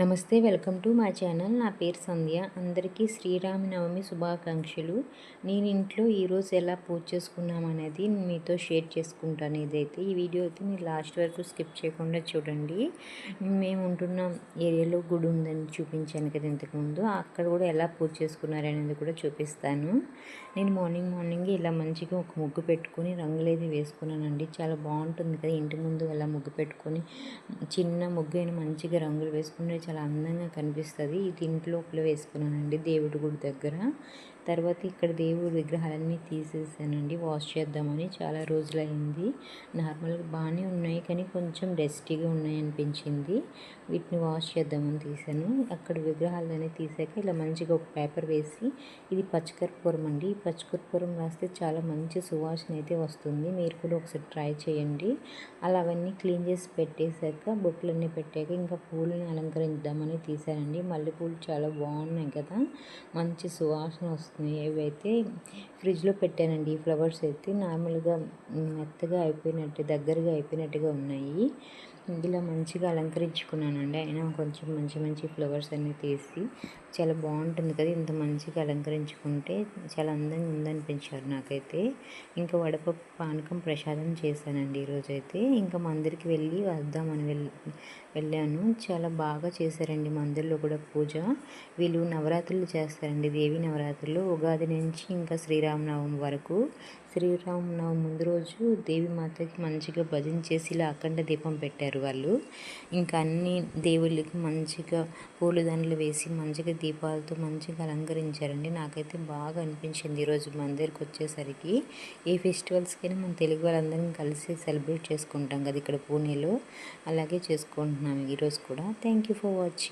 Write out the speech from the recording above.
నమస్తే welcome to మా channel. నా పేరు సంధ్య. అందరికీ శ్రీరామనవమి శుభాకాంక్షలు. నేను ఇంట్లో ఈరోజు ఎలా పూజ చేసుకున్నాం అనేది మీతో షేర్ చేసుకుంటాను ఇదైతే. ఈ వీడియో అయితే మీరు లాస్ట్ వరకు స్కిప్ చేయకుండా చూడండి. మేము ఉంటున్న ఏరియాలో గుడి ఉందని చూపించాను కదా ఇంతకుముందు. అక్కడ కూడా ఎలా పూజ చేసుకున్నారు అనేది కూడా చూపిస్తాను. నేను మార్నింగ్ మార్నింగ్ ఇలా మంచిగా ఒక ముగ్గు పెట్టుకొని రంగులేది వేసుకున్నానండి. చాలా బాగుంటుంది కదా. ఇంటి ముందు అలా ముగ్గు పెట్టుకొని చిన్న ముగ్గు అయినా మంచిగా రంగులు వేసుకుని చాలా అందంగా కనిపిస్తుంది. ఇది ఇంట్లోపల వేసుకున్నానండి దేవుడి గుడి దగ్గర. తర్వాత ఇక్కడ దేవుడి విగ్రహాలన్నీ తీసేసానండి. వాష్ చేద్దామని చాలా రోజులైంది. నార్మల్గా బాగానే ఉన్నాయి కానీ కొంచెం డస్టీగా ఉన్నాయి అనిపించింది వీటిని వాష్ చేద్దామని తీసాను. అక్కడ విగ్రహాలన్నీ తీసాక ఇలా మంచిగా ఒక పేపర్ వేసి ఇది పచ్చకర్పూరం అండి. ఈ పచ్చకర్పూరం రాస్తే చాలా మంచి సువాసన అయితే వస్తుంది. మీరు కూడా ఒకసారి ట్రై చేయండి. అలా అవన్నీ క్లీన్ చేసి పెట్టేశాక బొట్లన్నీ పెట్టాక ఇంకా పూలని అలంకరించుదామని తీసానండి. మల్లెపూలు చాలా బాగున్నాయి కదా. మంచి సువాసన వస్తుంది. వస్తుంది ఇవైతే ఫ్రిడ్జ్లో పెట్టానండి ఈ ఫ్లవర్స్ అయితే నార్మల్గా మెత్తగా అయిపోయినట్టు దగ్గరగా అయిపోయినట్టుగా ఉన్నాయి. ఇలా మంచిగా అలంకరించుకున్నానండి. అయినా కొంచెం మంచి మంచి ఫ్లవర్స్ అన్నీ తీసి చాలా బాగుంటుంది కదా ఇంత మంచిగా అలంకరించుకుంటే చాలా అందంగా ఉందనిపించారు నాకైతే. ఇంకా వడపప్పు పానకం ప్రసాదం చేశానండి ఈరోజైతే ఇంకా మందిరికి వెళ్ళి వద్దామని వెళ్ళి వెళ్ళాను. చాలా బాగా చేశారండి మందిర్లో కూడా పూజ. వీళ్ళు నవరాత్రులు చేస్తారండి దేవి నవరాత్రులు. ఉగాది నుంచి ఇంకా శ్రీరామనవమి వరకు. శ్రీరామనవమి ముందు రోజు దేవి మాతకి మంచిగా భజన చేసి ఇలా అఖండ దీపం పెట్టారు వాళ్ళు. ఇంకా అన్ని దేవుళ్ళకి మంచిగా పూలదండలు వేసి మంచిగా దీపాలతో మంచిగా అలంకరించారండి. నాకైతే బాగా అనిపించింది ఈరోజు మందిరికి వచ్చేసరికి. ఏ ఫెస్టివల్స్కైనా మన తెలుగు వాళ్ళందరం కలిసి సెలబ్రేట్ చేసుకుంటాం కదా ఇక్కడ పూణేలో. అలాగే చేసుకుంటున్నాం ఈరోజు కూడా. Thank you for watching.